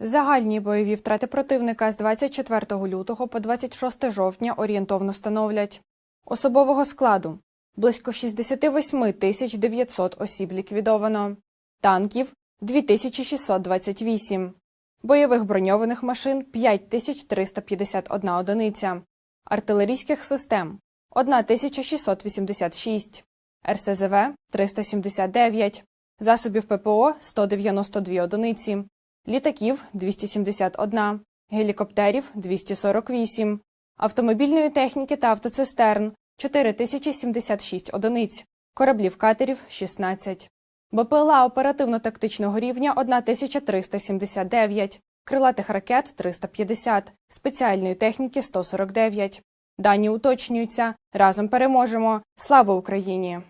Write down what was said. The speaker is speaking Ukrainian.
Загальні бойові втрати противника з 24 лютого по 26 жовтня орієнтовно становлять особового складу. Близько 68 тисяч 900 осіб ліквідовано, танків 2628, бойових броньованих машин 5351 одиниця, артилерійських систем 1686, РСЗВ 379, засобів ППО 192 одиниці, літаків 271, гелікоптерів 248, автомобільної техніки та автоцистерн 4076 одиниць, кораблів катерів 16. БПЛА оперативно-тактичного рівня 1379, крилатих ракет 350, спеціальної техніки 149. Дані уточнюються. Разом переможемо. Слава Україні!